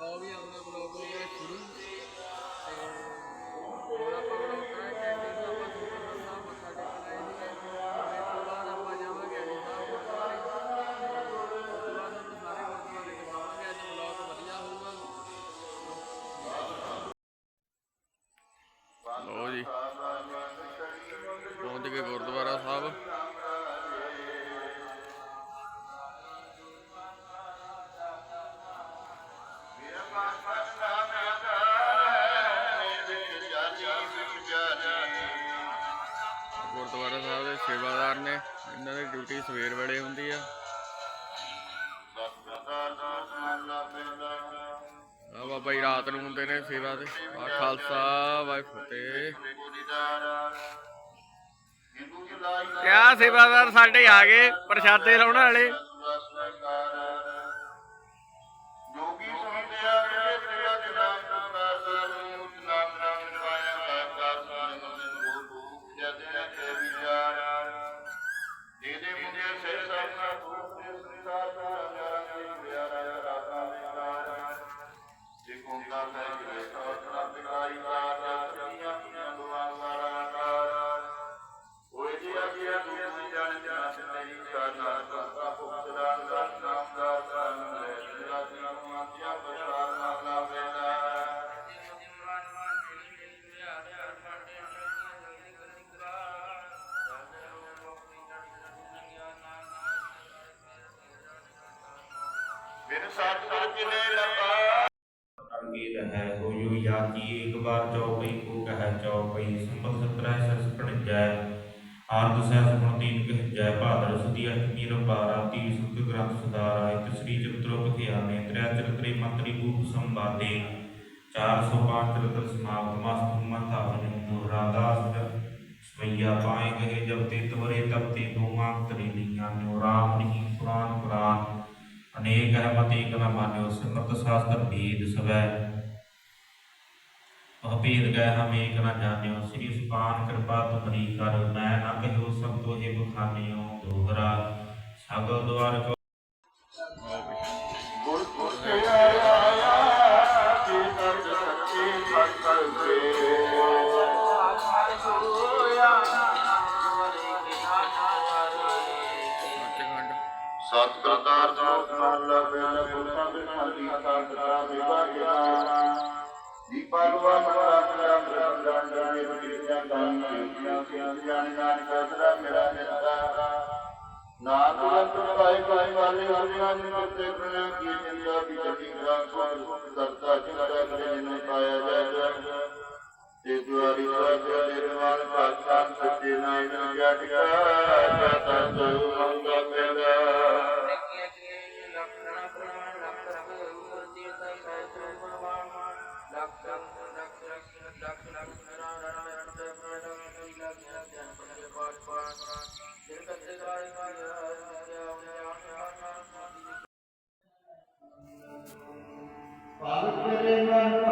ਲਓ ਵੀ ਆਪਣਾ ਬਲੌਗ ਹੋ ਗਿਆ ਸ਼ੁਰੂ ਤੇ ਹੁਣ ਆਪਾਂ ਬਲੌਗ ਕਰਾਂਗੇ ਕੈਂਟੀਨ ਤੋਂ ਆਪਾਂ ਸੁਪਰ ਸਾਹਿਬ ਮੱਥਾ ਟੇਕਣ ਸਵੇਰ ਵੇਲੇ ਹੁੰਦੀ ਆ। ਆ ਬਾਬਾ ਜੀ ਰਾਤ ਨੂੰ ਹੁੰਦੇ ਨੇ ਸੇਵਾ ਤੇ ਆ ਖਾਲਸਾ, ਵਾਹਿਗੁਰੂ ਫਤਿਹ ਕਿਆ ਸੇਵਾਦਾਰ ਸਾਡੇ ਆ ਗਏ, ਪ੍ਰਸ਼ਾਦੇ ਲਾਉਣ ਵਾਲੇ। ਬਿਨ ਸਤਿਗੁਰ ਕਿਨੇ ਲਪਾ ਅੜਗੇ ਰਹੈ ਹੋਇਓ ਯਾਤੀ ਇੱਕ ਬਾਰ ਚੌਪਈ, ਕੋ ਕਹੈ ਚੌਪਈ ਸੰਪਤ ਸਤਰੈ ਸਰਸ ਆਰਦ ਸਹਿ ਸੁਣ ਤੀਨ ਕਹਿਜੈ ਭਾਦਰ ਸੁਦੀ ਅਠਮੀ ਰਬਾਰਾ ਤੀ ਸੁਖ ਗ੍ਰੰਥ ਸੁਧਾਰਾ, ਇਕ ਸ੍ਰੀ ਚਤੁਰ ਬਖਿਆਨੇ, ਤ੍ਰੈ ਚਰਿਤ੍ਰੇ ਮੰਤਰੀ ਭੂਪ ਸੰਵਾਦੇ 405 ਚਰਿਤ੍ਰ ਸਮਾਗਮ ਮਸਤ ਮਥਾ ਨੂੰ ਰਾਦਾਸ ਸਵਈਆ ਪਾਏ ਗਏ ਜਬ ਤੇ ਤਵਰੇ ਤਬ ਤੇ ਦੋਮਾਂ ਤਰੀ ਲੀਆਂ, ਨਿਉ ਰਾਮ ਨਹੀਂ ਪੁਰਾਨ ਪੁਰਾਨ। ਅਨੇਕ ਹੈ ਮਤ ਮਾਨਿਓ, ਸਿਮਰਤ ਸ਼ਾਸਤਰ ਭੇਦ ਸਵੈ। ਉਹ ਭੇਦ ਗਏ ਹਮ ਏਕ ਨ ਜਾਣਿਓ, ਸ੍ਰੀ ਸੁਪਾਨ ਕਿਰਪਾ ਤੁਮਰੀ ਕਰ। ਮੈਂ ਨ ਕਹਿਓ ਸਭ ਤੋਹਿ ਬਖਾਨਿਓ, ਦੋਹਰਾ। ਸਗਲ ਦੁਆਰ ਤੇ ਦੁਆਰੀ ਸਵਾਜਿਆ ਨਿਰਵਾਣ ਪਾਤਸ਼ਾਹ ਸੱਚੇ ਨਾਮ ਜਟਕਾ ਜਾਤਾ ਸੋ ਮੰਗਾ ਪੈਦਾ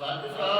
ਸਤ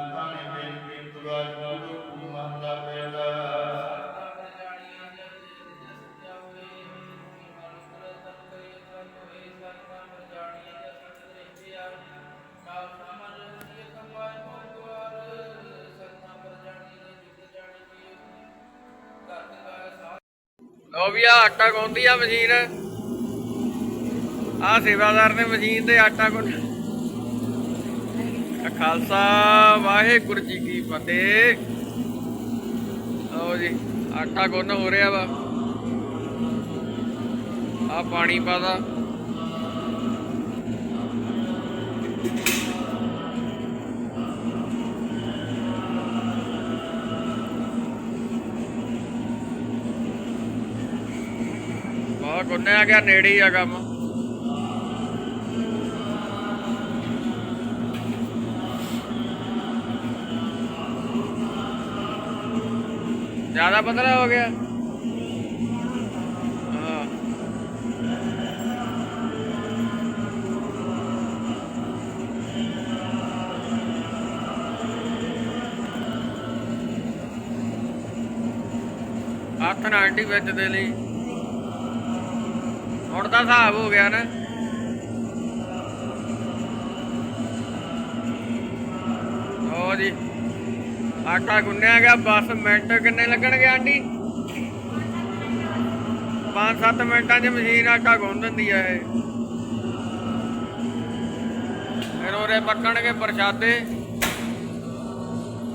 ਲੋ ਵੀ ਆ ਆਟਾ ਗੁੰਨਦੀ ਆ ਮਸ਼ੀਨ। ਆ ਸੇਵਾਦਾਰ ਨੇ ਮਸ਼ੀਨ ਤੇ ਆਟਾ ਗੁੰਨ ਖਾਲਸਾ, ਵਾਹਿਗੁਰੂ ਜੀ ਕੀ ਫਤਿਹ। ਲਓ ਜੀ, ਆਟਾ ਗੁੰਨ ਹੋ ਰਿਹਾ ਵਾ। ਆ ਪਾਣੀ ਪਾਦਾ ਬਹੁਤ ਗੁੰਨਿਆ ਗਿਆ, ਨੇੜੇ ਹੀ ਆ ਕੰਮ। ਜ਼ਿਆਦਾ ਪਤਲਾ ਹੋ ਗਿਆ। ਹੱਥ ਨਾਲ ਆਂਟੀ ਵਿੱਚ ਦੇ ਲਈ। ਹੁਣ ਤਾਂ ਹਿਸਾਬ ਹੋ ਗਿਆ ਨਾ। ਉਹ ਜੀ, ਆਟਾ ਗੁੰਨਿਆ ਗਿਆ, ਬਸ ਮਿੰਟ ਕਿੰਨੇ ਲੱਗਣਗੇ ਆਂਟੀ? 5-7 ਮਿੰਟਾਂ 'ਚ ਮਸ਼ੀਨ ਆਟਾ ਗੁੰਨ ਦਿੰਦੀ ਆ ਇਹ। ਫਿਰ ਉਹਰੇ ਪੱਕਣਗੇ ਪ੍ਰਸ਼ਾਦੇ।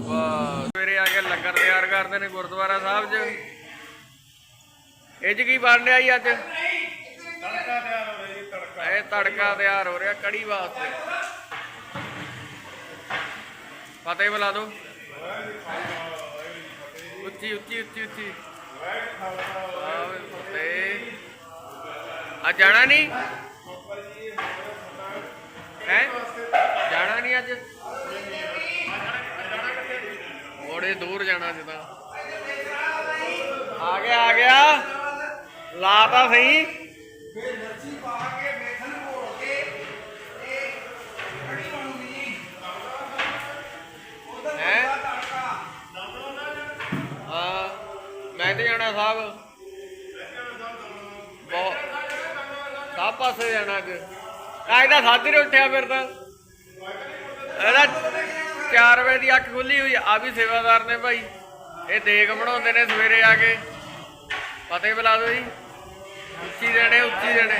ਵਾਹ, ਸਵੇਰੇ ਆ ਕੇ ਲੰਗਰ ਤਿਆਰ ਕਰਦੇ ਨੇ ਗੁਰਦੁਆਰਾ ਸਾਹਿਬ 'ਚ। ਇਹ 'ਚ ਕੀ ਬਣ ਰਿਹਾ ਜੀ ਅੱਜ? ਇਹ ਤੜਕਾ ਤਿਆਰ ਹੋ ਰਿਹਾ ਕੜੀ ਵਾਸਤੇ। ਫਤਿਹ ਬੁਲਾ ਦੋ ਉੱਚੀ ਉੱਚੀ ਉੱਚੀ ਉੱਚੀ। ਆ ਜਾਣਾ ਨਹੀਂ? ਹੈ? ਜਾਣਾ ਨਹੀਂ ਅੱਜ? ਬੜੇ ਦੂਰ ਜਾਣਾ ਜਿੱਦਾਂ ਆ ਗਿਆ ਆ ਗਿਆ। ਲਾ ਤਾਂ ਸਹੀ। ਬੈਠ ਜਾਣਾ ਸਾਹਿਬ ਬਹੁਤ ਪਾਸੇ ਜਾਣਾ ਅੱਜ। ਆ ਇਹਦਾ ਸਾਦੀ ਨੇ ਉੱਠਿਆ ਫਿਰ ਤਾਂ। ਇਹਦਾ 4 ਵਜੇ ਦੀ ਅੱਖ ਖੁੱਲੀ ਹੋਈ ਆ ਵੀ ਸੇਵਾਦਾਰ ਨੇ ਭਾਈ। ਇਹ ਦੇਗ ਬਣਾਉਂਦੇ ਨੇ ਸਵੇਰੇ ਆ ਕੇ। ਪਤਾ ਹੀ ਬੁਲਾ ਦੋ ਜੀ। ਉੱਚੀ ਦੇਣੇ ਉੱਚੀ ਦੇਣੇ।